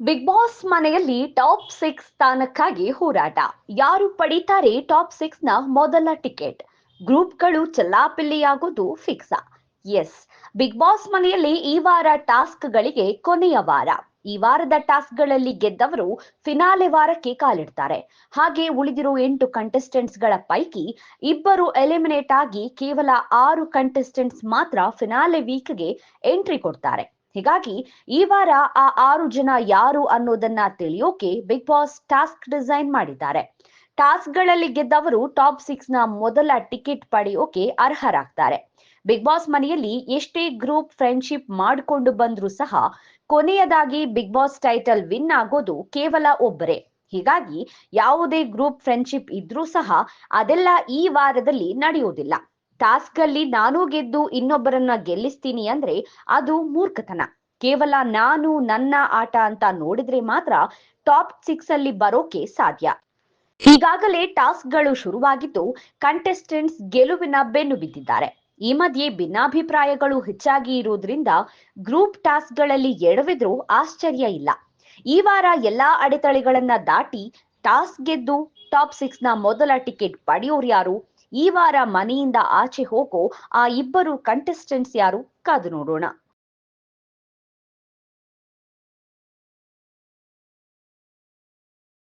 Big boss ಮನೆಯಲ್ಲಿ top six ಸ್ಥಾನಕ್ಕಾಗಿ ಹೋರಾಟ. ಯಾರು ಪಡೀತಾರೆ ಟಾಪ್ ಸಿಕ್ಸ್ನ ಮೊದಲ ಟಿಕೆಟ್? ಗ್ರೂಪ್ಗಳು ಚಲ್ಲಾಪಿಲ್ಲಿಯಾಗೋದು ಫಿಕ್ಸಾ ಎಸ್ ಬಿಗ್ ಬಾಸ್ ಮನೆಯಲ್ಲಿ ಈ ವಾರ ಟಾಸ್ಕ್ಗಳಿಗೆ ಕೊನೆಯ ವಾರ. ಈ ವಾರದ ಟಾಸ್ಕ್ಗಳಲ್ಲಿ ಗೆದ್ದವರು ಫಿನಾಲೆ ವಾರಕ್ಕೆ ಕಾಲಿಡ್ತಾರೆ. ಹಾಗೆ ಉಳಿದಿರೋ ಎಂಟು ಕಂಟೆಸ್ಟೆಂಟ್ಸ್ಗಳ ಪೈಕಿ ಇಬ್ಬರು ಎಲಿಮಿನೇಟ್ ಆಗಿ ಕೇವಲ ಆರು ಕಂಟೆಸ್ಟೆಂಟ್ಸ್ ಮಾತ್ರ ಫಿನಾಲೆ ವೀಕ್ಗೆ ಎಂಟ್ರಿ ಕೊಡ್ತಾರೆ. ಹೀಗಾಗಿ ಈ ವಾರ ಆ ಆರು ಜನ ಯಾರು ಅನ್ನೋದನ್ನ ತಿಳಿಯೋಕೆ ಬಿಗ್ ಬಾಸ್ ಟಾಸ್ಕ್ ಡಿಸೈನ್ ಮಾಡಿದ್ದಾರೆ. ಟಾಸ್ಕ್ಗಳಲ್ಲಿ ಗೆದ್ದವರು ಟಾಪ್ ಸಿಕ್ಸ್ನ ಮೊದಲ ಟಿಕೆಟ್ ಪಡೆಯೋಕೆ ಅರ್ಹರಾಗ್ತಾರೆ. ಬಿಗ್ ಬಾಸ್ ಮನೆಯಲ್ಲಿ ಎಷ್ಟೇ ಗ್ರೂಪ್ ಫ್ರೆಂಡ್ಶಿಪ್ ಮಾಡಿಕೊಂಡು ಬಂದ್ರು ಸಹ ಕೊನೆಯದಾಗಿ ಬಿಗ್ ಬಾಸ್ ಟೈಟಲ್ ವಿನ್ ಆಗೋದು ಕೇವಲ ಒಬ್ಬರೇ. ಹೀಗಾಗಿ ಯಾವುದೇ ಗ್ರೂಪ್ ಫ್ರೆಂಡ್ಶಿಪ್ ಇದ್ರೂ ಸಹ ಅದೆಲ್ಲ ಈ ವಾರದಲ್ಲಿ ನಡೆಯೋದಿಲ್ಲ. ಟಾಸ್ಕ್ ಅಲ್ಲಿ ನಾನು ಗೆದ್ದು ಇನ್ನೊಬ್ಬರನ್ನ ಗೆಲ್ಲಿಸ್ತೀನಿ ಅಂದ್ರೆ ಅದು ಮೂರ್ಖತನ. ಕೇವಲ ನಾನು, ನನ್ನ ಆಟ ಅಂತ ನೋಡಿದ್ರೆ ಮಾತ್ರ ಟಾಪ್ ಸಿಕ್ಸ್ ಅಲ್ಲಿ ಬರೋಕೆ ಸಾಧ್ಯ. ಈಗಾಗಲೇ ಟಾಸ್ಕ್ಗಳು ಶುರುವಾಗಿದ್ದು ಕಂಟೆಸ್ಟೆಂಟ್ಸ್ ಗೆಲುವಿನ ಬೆನ್ನು ಬಿದ್ದಿದ್ದಾರೆ. ಈ ಮಧ್ಯೆ ಭಿನ್ನಾಭಿಪ್ರಾಯಗಳು ಹೆಚ್ಚಾಗಿ ಇರುವುದರಿಂದ ಗ್ರೂಪ್ ಟಾಸ್ಕ್ಗಳಲ್ಲಿ ಎಡವಿದ್ರೂ ಆಶ್ಚರ್ಯ ಇಲ್ಲ. ಈ ವಾರ ಎಲ್ಲಾ ಅಡೆತಡೆಗಳನ್ನ ದಾಟಿ ಟಾಸ್ಕ್ ಗೆದ್ದು ಟಾಪ್ ಸಿಕ್ಸ್ನ ಮೊದಲ ಟಿಕೆಟ್ ಪಡೆಯೋರು ಯಾರು? ಈ ವಾರ ಮನೆಯಿಂದ ಆಚೆ ಹೋಗೋ ಆ ಇಬ್ಬರು ಕಂಟೆಸ್ಟೆಂಟ್ಸ್ ಯಾರು? ಕಾದು ನೋಡೋಣ.